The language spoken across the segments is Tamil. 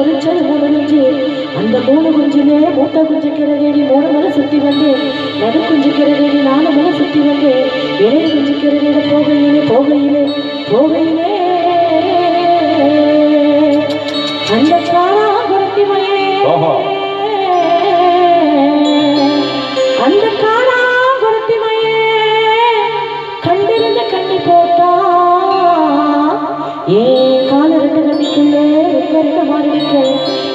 பொறிச்சது மூணு குஞ்சு அந்த மூணு குஞ்சுலே மூட்டை குஞ்சு கிரவேடி மூணு மலை சுத்தி வந்தேன் நடு குஞ்சு கிரவேடி நாலு மலை சுத்தி வந்தேன் இளைய குஞ்சு கிரவேட போகையிலே போகையிலே போகையிலே அந்த காலா குரத்தி ஓஹோ. அந்த காலா குரத்தி கண்டிருந்த கண்ணி போட்டா ஏ ரெக்க ரெண்டு மாறிடிக்க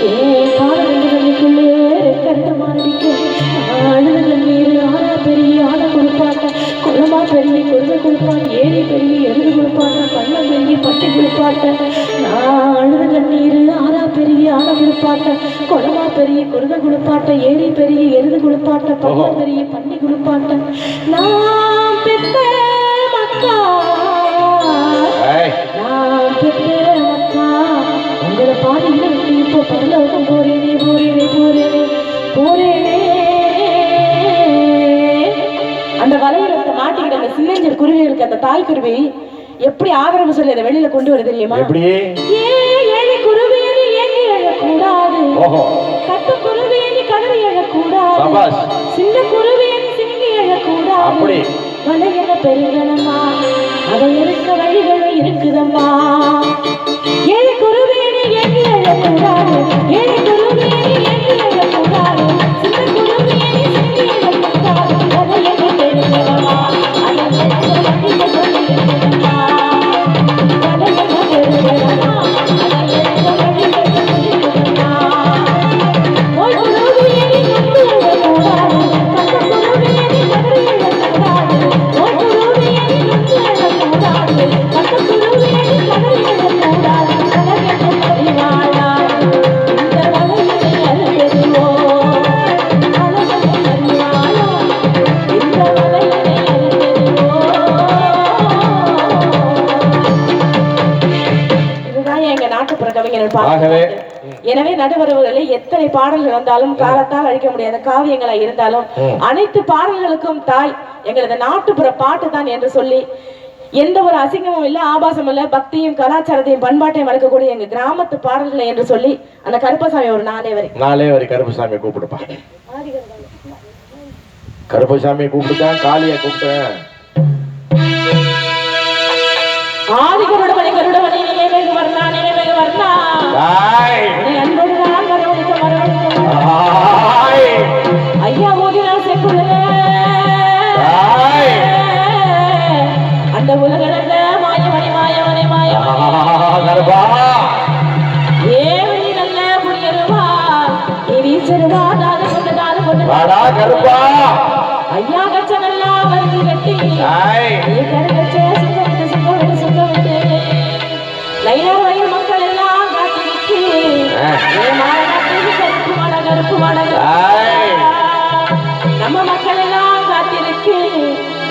ஏ கால ரெண்டு கண்ணிக்குள்ளே ரெக்க ரெண்டு மாறிடிக்க அழுத கண்ணீர் ஆனா பெரிய ஆன குளிப்பாட்ட குளமா பெரிய குருத குளிப்பாட்ட ஏரி பெரிய எருது குளிப்பாட்ட பள்ளம் பெரிய பட்டி குளிப்பாட்ட நான் அழுத கண்ணீர் ஆனா பெரிய ஆன குளிப்பாட்ட குளமா பெரிய குருத குளிப்பாட்ட ஏரி பெரிய எருது குளிப்பாட்ட பள்ளம் பெரிய பன்னி குளிப்பாட்ட நான் பெத்த மக்கா இருக்க மாட்டிக்கிட்ட அந்த சின்னஞ்சல் குருவிகளுக்கு அந்த தாய் குருவி எப்படி ஆதரவு சொல்லி அதை வெளியில கொண்டு வர தெரியுமா? எப்படி? ஏ ஏழை குருவியனி ஏங்கி எழக்கூடாது. கட்டு குருவியனி கதறி எழக்கூடாது. சின்ன குருவியனி சினுங்கி எழக்கூடாது. அதை இருக்க வழிகளும் இருக்குதம்மா. இதுதான் எங்க நாட்டுப்புற கவிஞர்கள் ஆகவே பாடல் எனவே நடுவரவுகளில் எத்தனை பாடல்கள் வந்தாலும் காலத்தால் அழிக்க முடியாத காவியங்களா இருந்தாலும். அனைத்து பாடல்களுக்கும் தாய் எங்களது நாட்டுப்புற பாட்டு தான் என்று சொல்லி எந்த ஒரு அசிங்கமும் இல்ல ஆபாசமும் இல்ல பக்தியும் கலாச்சாரத்தையும் பண்பாட்டையும் வளர்க்கக்கூடிய எங்க கிராமத்து பாடல்களை என்று சொல்லி அந்த கருப்பசாமி ஒரு நாளே வரை. நாளே வரை கருப்புசாமி கூப்பிடுப்பா. கருப்புசாமி கூப்பிட்டுதான் காளியை கூப்பிட்டேன். ஐயா மோதினால் செக்குள்ளே அந்த உலகளந்த மாயமணி மாயமணி மாயமணி ஏவழி நல்ல புனியருவா நீ வீச்சருவா தாது கொண்டு தாது கொண்டு ஐயா கச்சனெல்லாம் வந்து கட்டி.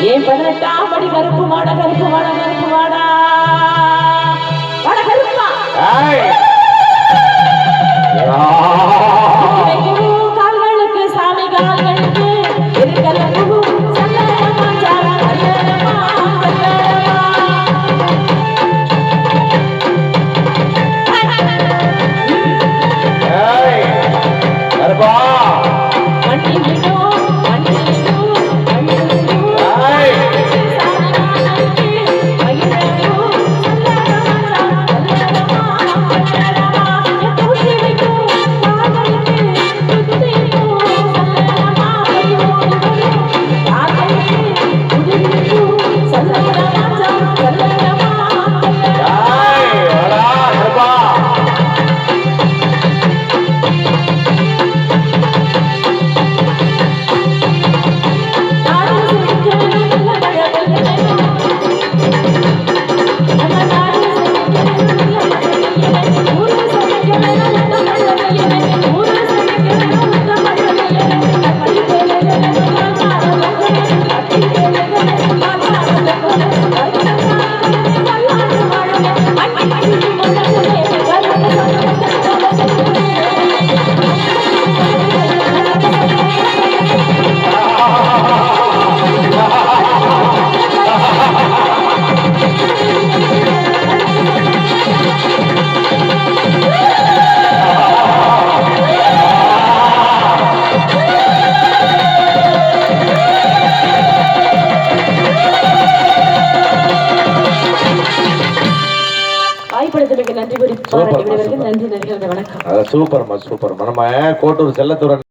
ஏன் பதினெட்டாம் படி கருப்பு மாட கருப்பு மாட. கருப்பு மாடா. மாட கருப்பா விடுவதற்கு நன்றி நன்றி வணக்கம். சூப்பர்மா சூப்பர்மா. நம்ம கோட்டூர் செல்லத்துடன்